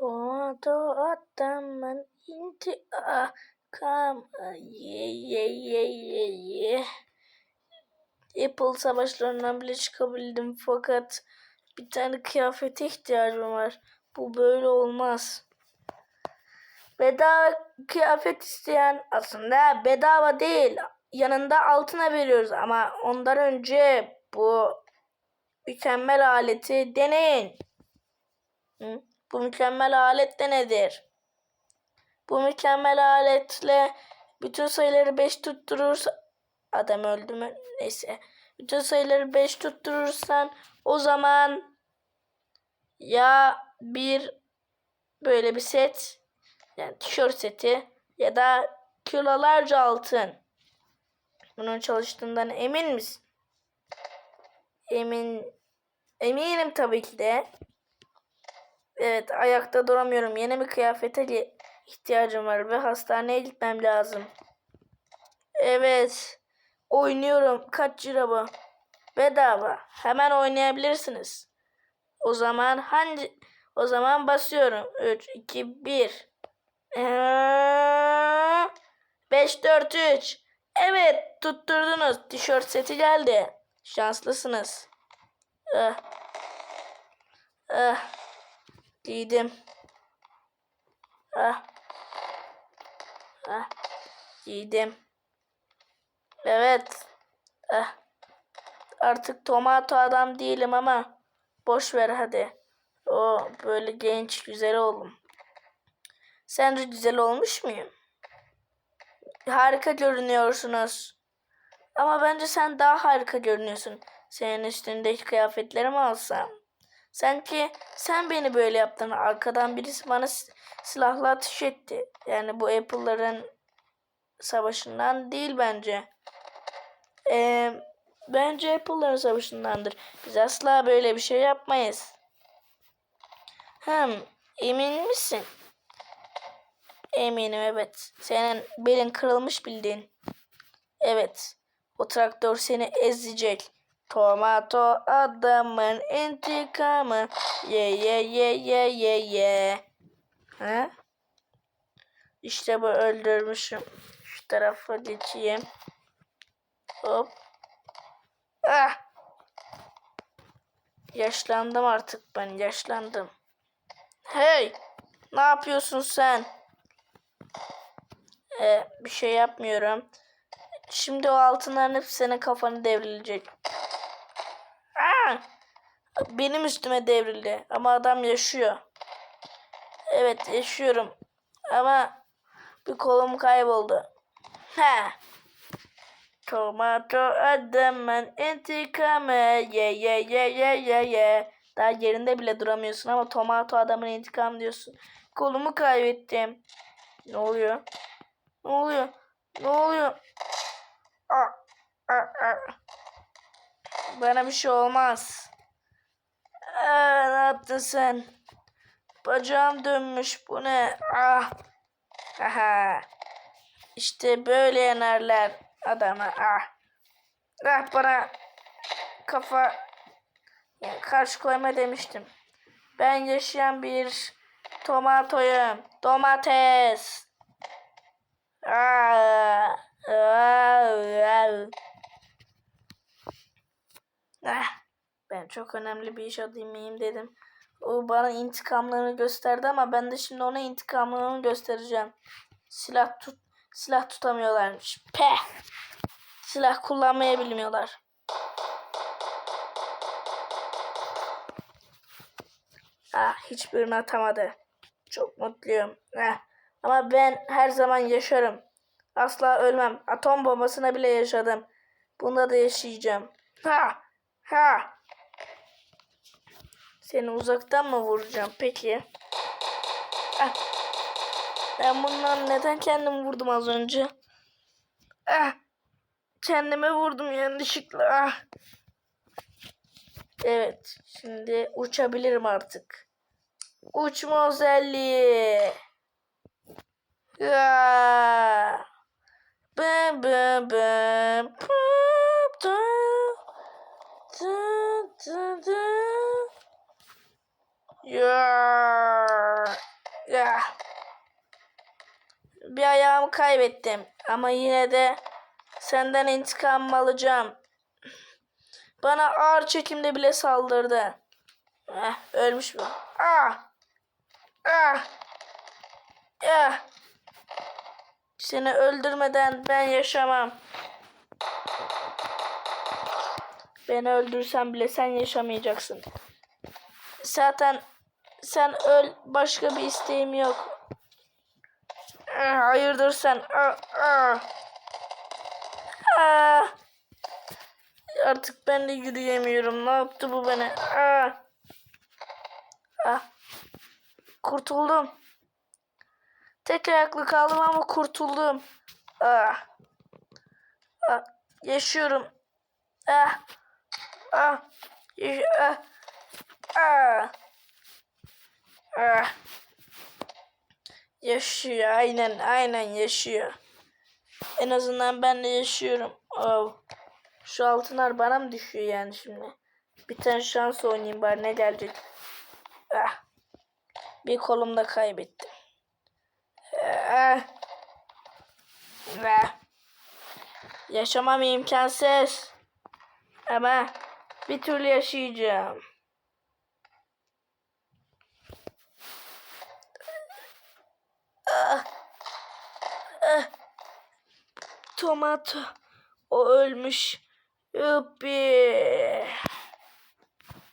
Doğdu adamın intikam. Ye ye ye ye ye. Apple savaşlarından bile çıkabildim fakat bir tane kıyafete ihtiyacım var. Bu böyle olmaz. Bedava kıyafet isteyen aslında bedava değil. Yanında altına veriyoruz ama ondan önce bu mükemmel aleti deneyin. Hı? Bu mükemmel alet de nedir? Bu mükemmel aletle bütün sayıları 5 tutturursa adam öldü mü? Neyse. Bütün sayıları 5 tutturursan o zaman ya bir böyle bir set yani tişört seti ya da kilolarca altın. Bunun çalıştığından emin misin? Emin eminim tabii ki de. Evet ayakta duramıyorum. Yeni bir kıyafete ihtiyacım var ve hastaneye gitmem lazım. Evet. Oynuyorum. Kaç lira bu? Bedava. Hemen oynayabilirsiniz. O zaman hangi o zaman basıyorum. 3 2 1 5 4 3 Evet tutturdunuz. Tişört seti geldi. Şanslısınız. Ah. Ah. Giydim. Ah. Ah. Giydim. Evet. Ah. Artık tomato adam değilim ama boş ver hadi. O böyle genç güzel oldum. Sence güzel olmuş muyum? Harika görünüyorsunuz. Ama bence sen daha harika görünüyorsun. Senin üstündeki kıyafetleri mi alsam? Sanki sen beni böyle yaptın. Arkadan birisi bana silahla ateş etti. Yani bu Apple'ların savaşından değil bence. Ee, bence Apple'ların savaşındandır. Biz asla böyle bir şey yapmayız. Hem emin misin? Eminim evet. Senin belin kırılmış bildiğin. Evet. O traktör seni ezecek. Tomato adamın intikamı. Ye ye ye ye ye ye. Ha? İşte bu öldürmüşüm. Şu tarafa geçeyim. Hop. Ah! Yaşlandım artık ben. Yaşlandım. Hey! Ne yapıyorsun sen? Ee, bir şey yapmıyorum. Şimdi o altınların hepsi senin kafanı devrilecek. Benim üstüme devrildi. Ama adam yaşıyor. Evet yaşıyorum. Ama bir kolum kayboldu. Ha. Tomato adamın intikamı ye ye ye ye ye ye. Daha yerinde bile duramıyorsun ama tomato adamın intikam diyorsun. Kolumu kaybettim. Ne oluyor? Ne oluyor? Ne oluyor? Aa, aa, aa. Bana bir şey olmaz. Aa, ne yaptın sen? Bacağım dönmüş. Bu ne? Ah. Aha. İşte böyle yenerler adamı. Ah. Ah bana kafa yani karşı koyma demiştim. Ben yaşayan bir tomatoyum. Domates. Ah. Ah. Ah. Ben çok önemli bir iş adamıyım dedim. O bana intikamlarını gösterdi ama ben de şimdi ona intikamlarını göstereceğim. Silah tut silah tutamıyorlarmış. Peh. Silah kullanmayı bilmiyorlar. Ah hiçbirini atamadı. Çok mutluyum. Eh. Ama ben her zaman yaşarım. Asla ölmem. Atom bombasına bile yaşadım. Bunda da yaşayacağım. Ha! Ha! Seni uzaktan mı vuracağım peki? Ah. Ben bundan neden kendimi vurdum az önce? Ah. Kendime vurdum yanlışlıkla. Ah. Evet. Şimdi uçabilirim artık. Uçma özelliği. Bım bım bım. Pıp, dı, dı. Ya. Ah. Bir ayağımı kaybettim ama yine de senden intikam alacağım. Bana ağır çekimde bile saldırdı. Eh, ölmüş mü? Ah! Ah! Ah! Seni öldürmeden ben yaşamam. Beni öldürsen bile sen yaşamayacaksın. Zaten sen öl başka bir isteğim yok. Ah, Hayırdır sen? Ah, ah. Ah. Artık ben de yürüyemiyorum. Ne yaptı bu bana? Kurtuldum. Tek ayaklı kaldım ama kurtuldum. Ah. Ah. Yaşıyorum. Ah. Ah. Ah. Ah. Ah. Yaşıyor. Aynen. Aynen yaşıyor. En azından ben de yaşıyorum. Oh. Şu altınlar bana mı düşüyor yani şimdi? Bir tane şans oynayayım bari ne gelecek. Ah. Bir kolumda kaybettim. Ah. Ah. Yaşamam imkansız. Ama bir türlü yaşayacağım. Ah. Ah. Tomato. O ölmüş. Yuppi.